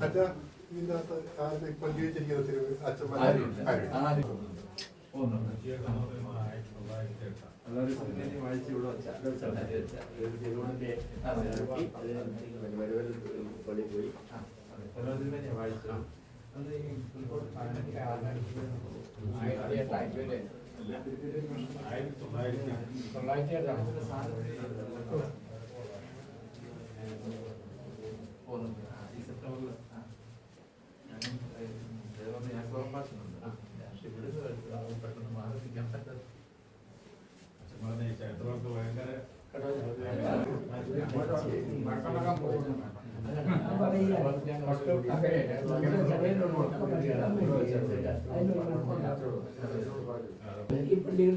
Хотя минна а, а, а, а, а, а, а, а, പതിനെട്ട് ആറായിരത്തി ആയിരത്തി? തൊള്ളായിരത്തി ഒന്ന്. ആ, ഈ സെപ്റ്റംബറിൽ ദേവന് ഞാൻ ഈ പള്ളികൾ